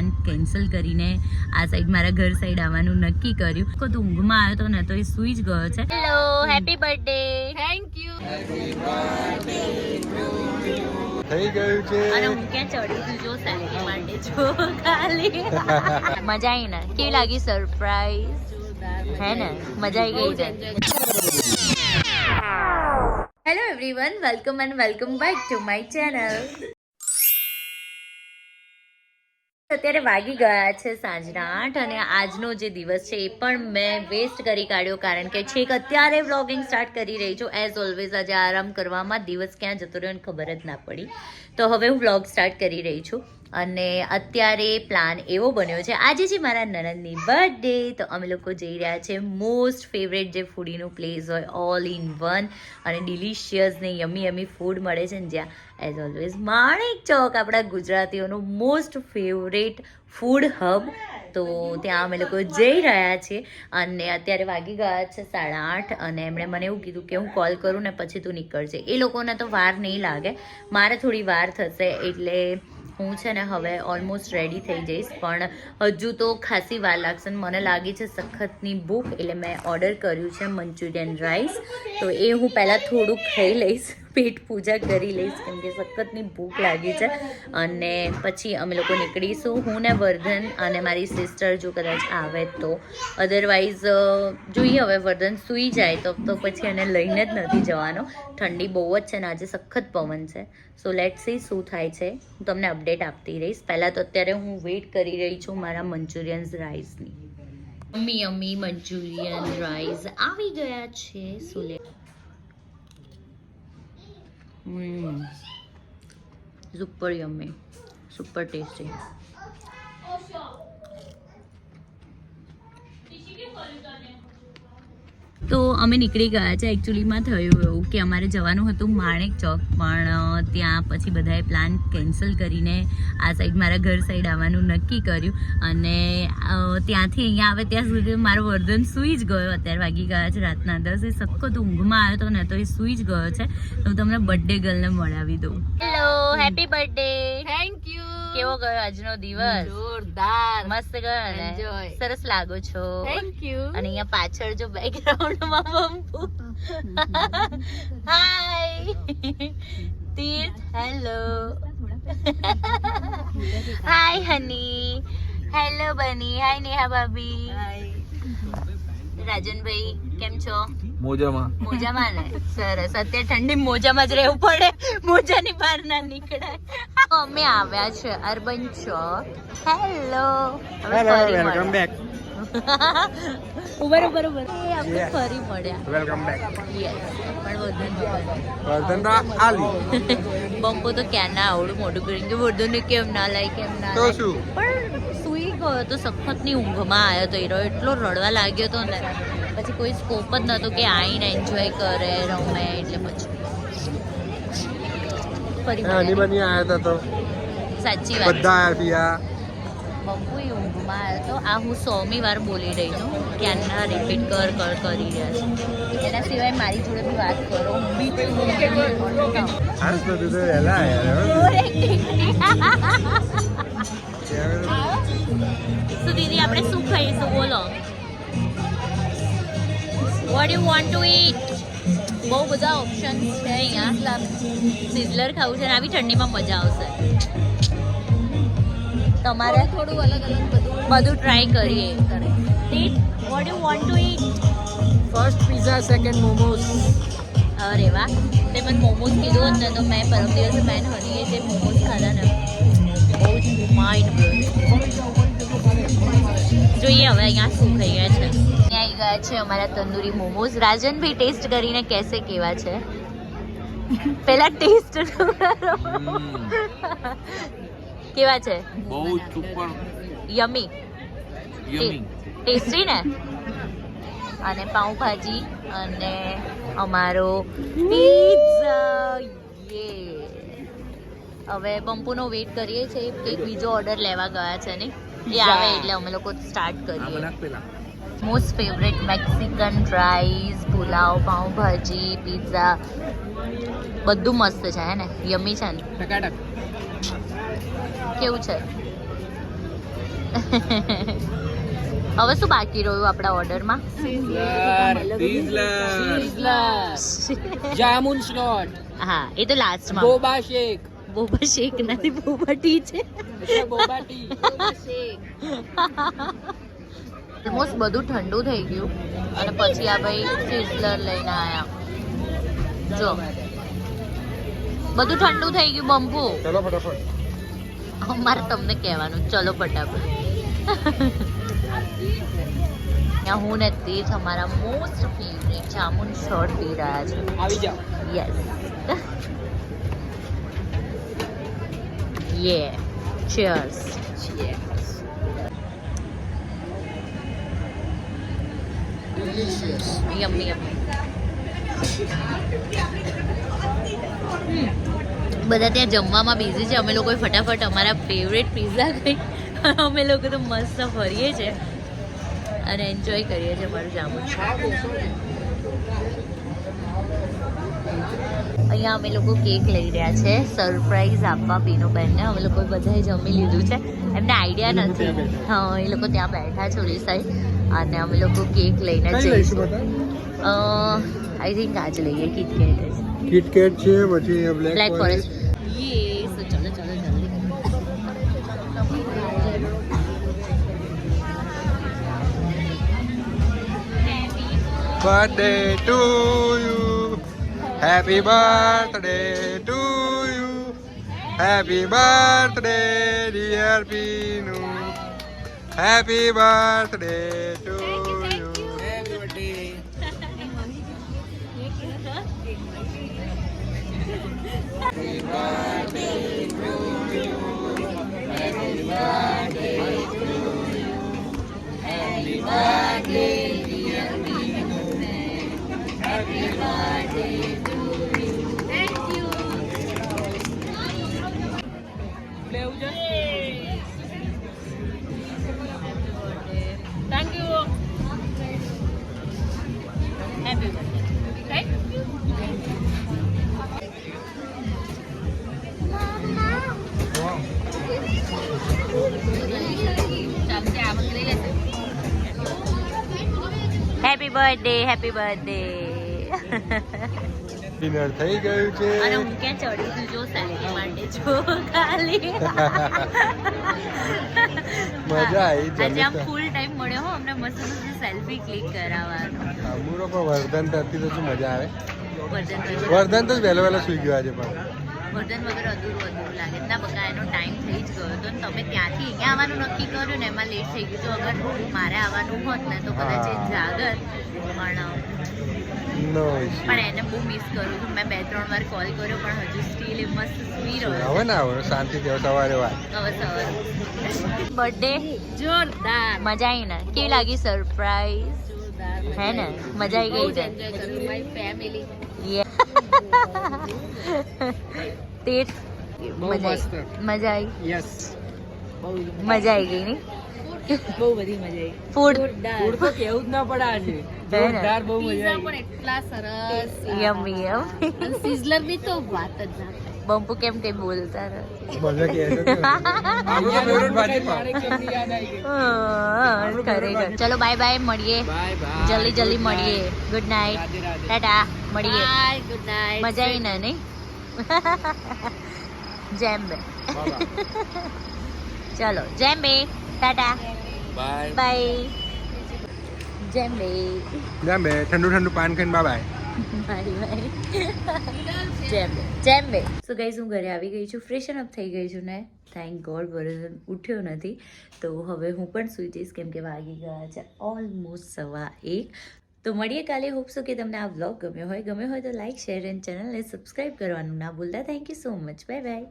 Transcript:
Plan cancel કરીને આ side મારા ઘર સાઈડ આવવાનું નક્કી કર્યું. તો ઊંઘમાં આવ્યો તો ને તો એ સૂઈ જ ગયો છે. Hello happy birthday thank you થઈ ગયું છે. અને હું ક્યાં ચડી છું? જો સેલ્ફી માટે જો ખાલી. મજા આવી ને? કેવી લાગી સરપ્રાઈઝ હે ને? મજા આવી ગઈ છે. Hello everyone welcome and welcome back to my channel અત્યારે વાગી ગયા છે સાંજના આઠ અને આજનો જે દિવસ છે એ પણ મેં વેસ્ટ કરી કાઢ્યો કારણ કે છેક અત્યારે વ્લોગિંગ સ્ટાર્ટ કરી રહી છું. એઝ ઓલવેઝ આજે આરામ કરવામાં દિવસ ક્યાં જતો રહ્યો ખબર જ ના પડી. તો હવે હું વ્લોગ સ્ટાર્ટ કરી રહી છું. અને અત્યારે પ્લાન એવો બન્યો છે. આજે છે મારા નણંદની બર્થડે તો અમે લોકો જઈ રહ્યા છે મોસ્ટ ફેવરેટ જે ફૂડીનું પ્લેસ હોય ઓલ ઇન વન અને ડિલિશિયસ ને યમી યમી ફૂડ મળે છે ને જ્યાં. એઝ ઓલવેઝ માણેક ચોક આપણા ગુજરાતીઓનું મોસ્ટ ફેવરેટ ફૂડ હબ તો ત્યાં અમે લોકો જઈ રહ્યા છીએ અને અત્યારે વાગી ગયા છે સાડા આઠ અને એમણે મને એવું કીધું કે હું કોલ કરું ને પછી તું નીકળજે. એ લોકોને તો વાર નહીં લાગે. મારે થોડી વાર થશે એટલે હું છે ને હવે ઓલમોસ્ટ રેડી થઈ જઈશ. પણ હજુ તો ખાસી વાર લાગશે મને લાગી છે સખતની ભૂખ એટલે મેં ઓર્ડર કર્યું છે મંચુરિયન રાઈસ તો એ હું પહેલાં થોડુંક ખાઈ લઈશ. પેટ પૂજા કરી લઈશ, કેમ કે સખતની ભૂખ લાગી છે. અને પછી અમે લોકો નીકળીશું, હું ને વર્ધન અને મારી સિસ્ટર જો કદાચ આવે તો. અધરવાઇઝ જોઈએ હવે વર્ધન સૂઈ જાય તો તો પછી એને લઈને જ નથી જવાનો. ઠંડી બહુ જ છે ને આજે સખત પવન છે. સો લેટ સી શું થાય છે. હું તમને અપડેટ આપતી રહીશ. પહેલાં તો અત્યારે હું વેઇટ કરી રહી છું મારા મંચુરિયન્સ રાઈસની અમી અમી મંચુરિયન રાઈસ આવી ગયા છે. સુલે સુપર યમી સુપર ટેસ્ટી તો અમે નીકળી ગયા છે. એકચ્યુઅલીમાં થયું એવું કે અમારે જવાનું હતું માણેક ચોક પણ ત્યાં પછી બધાએ પ્લાન કેન્સલ કરીને આ સાઈડ મારા ઘર સાઈડ આવવાનું નક્કી કર્યું. અને ત્યાંથી અહીંયા આવે ત્યાં સુધી મારો વર્ધન સૂઈ જ ગયો. અત્યારે વાગી ગયા છે રાતના દસ. એ સખત ઊંઘમાં આવ્યો હતો ને તો એ સૂઈ જ ગયો છે. તો હું તમને બર્થડે ગર્લને મળાવી દઉં. હેલો હેપી બર્થડે થેન્ક કેવો ગયો આજનો દિવસ? જોરદાર. મસ્ત ગયો ને? સરસ લાગો છો. થેન્ક યુ અને અહીંયા પાછળ જો બેકગ્રાઉન્ડમાં બંપુ હાય તીર્થ હેલો હાય હની હેલો બની હાય નેહા ભાભી રાજનભાઈ કેમ છો? મોજામાં. મોજામાં ને? સરસ. અત્યારે ઠંડી મોજામાં જ રહેવું પડે. મોજાની બહાર ના નીકળાય અમે આવ્યા છે urban Chowk. Hello welcome back એ આપણે ફરી મળ્યા. વેલકમ બેક યસ પણ વર્ધન વર્ધન તો આલી. બમ્પો તો ક્યાં ના આવડું મોટું કરીને. કે વર્ધનને કેમ ના લાય કેમ ના તો શું? પણ સૂઈ ગયો તો સખતની ઊંઘમાં આવ્યો તો હીરો. એટલો રડવા લાગ્યો હતો ને. પછી કોઈ સ્કોપ જ નહોતો કે આઈને એન્જોય કરે રમે એટલે પછી. ફરી હતા તો. સાચી વાત. બધા બમ્પુ ઊંઘમાં આવ્યો તો. આ હું સોમી વાર બોલી રહી છું ક્યાંના રિપીટ કર કર કરી રહ્યા છે. એના સિવાય મારી જોડે બી વાત કરો. હું બી છું. આજ તો તું તો વહેલા આયા તો દીદી આપણે શું ખાઈશું બોલો? What you want to eat બહુ બધા ઓપ્શન છે અહીંયા. સિઝલર ખાવું છે અને આવી ઠંડીમાં મજા આવશે. તમારે થોડું અલગ અલગ બધું બધું ટ્રાય કરીએ eat what you want to eat first pizza second momos અરે વાહ. તે મને મોમોઝ કીધું હતું ને તો મેં પરમ દિવસે મેં હરીએ હનીએ જે મોમોઝ ખાધા ને બહુ જ માઇન્ડ જોઈએ હવે અહીંયા શું થઈ ગયા છે. અહીંયા આવી ગયા છે અમારા તંદૂરી મોમોઝ. રાજનભાઈ ટેસ્ટ કરીને કહેશે કેવા છે. પેલા ટેસ્ટ કેવા છે? બહુ સુપર યમી ટેસ્ટી ને? અને પાઉંભાજી અને અમારો પિઝા યે હવે બંપુનો વેઇટ કરીએ છીએ. કંઈક બીજો ઓર્ડર લેવા ગયા છે ને. એ આવે એટલે અમે લોકો સ્ટાર્ટ કરીએ. Most favourite Mexican rice pulao pav bhaji pizza બધું મસ્ત છે હે ને? યમી છે ને? કેવું છે? હવે શું બાકી રહ્યું આપણા ઓર્ડરમાં? જામુન સ્લોટ હા એ તો લાસ્ટમાં બોબા શેક બોબા શેક નથી બોબા ટી છે બોબા ટી ઓલમોસ્ટ બધું ઠંડુ થઈ ગયું. અને પછી આ ભાઈ સિઝલર લઈને આયા. જો. બધું ઠંડુ થઈ ગયું બંપુ ચલો ફટાફટ. અમારે તમને કહેવાનું. ચલો ફટાફટ. ત્યાં હું ને તેજ અમારા મોસ્ટ ફેવરેટ જામુન શોર્ટ પી રહ્યા છે. આવી જાઓ. યસ યે ચીયર્સ યમ્મી યમ્મી બધા ત્યાં જમવામાં બિઝી છે. અમે લોકો ફટાફટ અમારા ફેવરેટ પીઝા ખાઈ અમે લોકો તો મસ્ત ફરીએ છીએ અને એન્જોય કરીએ છીએ અમારું જામુન. અહીંયા અમે લોકો કેક લઈ રહ્યા છે. સરપ્રાઈઝ આપવા પીનુબેનને. અમે લોકો બધાએ જમી લીધું છે. એમને આઈડિયા નથી. હા એ લોકો ત્યાં બેઠા છે ઓલી સાઈડ અને અમે લોકો કેક લઈને જઈશું. આઈ થિંક આજ લઈએ કિટકેટ કિટકેટ છે પછી બ્લેક ફોરેસ્ટ ફોરેસ્ટ યે સો ચલો ચલો જલ્દી birthday to you Happy birthday to you. Happy birthday, dear Pinu. Happy birthday to you. Everybody. Happy birthday. Happy birthday happy birthday dinner થઈ ગયું છે. અને હું ક્યાં ચડી છું જો સેલ્ફી માટે જો ખાલી. મજા આવી આજે આમ ફૂલ ટાઈમ મળ્યો હો અમને મસ્ત મસ્ત સેલ્ફી ક્લિક કરાવવાનો. અમુરો પણ વર્ધન તરથી તો શું મજા આવે? વર્ધન તો વહેલો વહેલો સુઈ ગયો આજે પણ. વર્ધન વગર અધૂરું અધૂરું લાગે. ના બકા એનો ટાઈમ થઈ જ ગયો હતો ને તમે ત્યાંથી અહીંયા આવવાનું નક્કી કર્યું ને એમાં લેટ થઈ ગયું. તો અગર મારે આવવાનું હોત ને તો કદાચ એ હા. જાગર પણ પણ એને બહુ મિસ કરું છું મેં બે ત્રણ વાર કોલ કર્યો પણ હજુ સ્ટીલ એ મસ્ત સુઈ રહ્યો હવે ના હવે શાંતિ થયો સવારે વાત. હવે સવારે. બર્થડે જોરદાર. મજા આવી ને? કેવી લાગી સરપ્રાઈઝ હે ને? મજા આવી ગઈ છે. એન્જોય કર્યું. ફેમિલી તે મજા મજા આવી. યસ મજા આવી. ગઈ નહીં બહુ બધી મજા આવી. ફૂડ. ફૂડ તો કેવું જ ના પડે આજે. જોરદાર બહુ મજા આવી. પણ એટલા સરસ. યમી યમ સિઝલરની તો વાત જ ના. બંપુ કેમ કઈ બોલતા નથી કે ખરેખર. ચલો બાય બાય મળીએ. બાય બાય જલ્દી જલ્દી મળીએ. Good night tata. મળીએ. બાય ગુડ નાઇટ મજા આવી ને નહીં? જેમ બે. ચલો જેમ બે. ટાટા. બાય બાય જેમ બે. જામ બે. ઠંડુ ઠંડુ પાન ખાઈને બાય બાય બાય જેમ બે. જેમ બે. સો ગાઈઝ હું ઘરે આવી ગઈ છું. ફ્રેશન અપ થઈ ગઈ છું ને. થેન્ક ગોડ વરસન ઉઠ્યો નથી. તો હવે હું પણ સૂઈ જઈશ. કેમ કે વાગી ગયા છે ઓલમોસ્ટ સવા એક. તો મળીએ કાલે. હોપસો કે તમને આ વ્લોગ ગમ્યો હોય. ગમ્યો હોય તો લાઈક શેર એન્ડ ચેનલને સબસ્ક્રાઈબ કરવાનું ના ભૂલતા. Thank you so much bye bye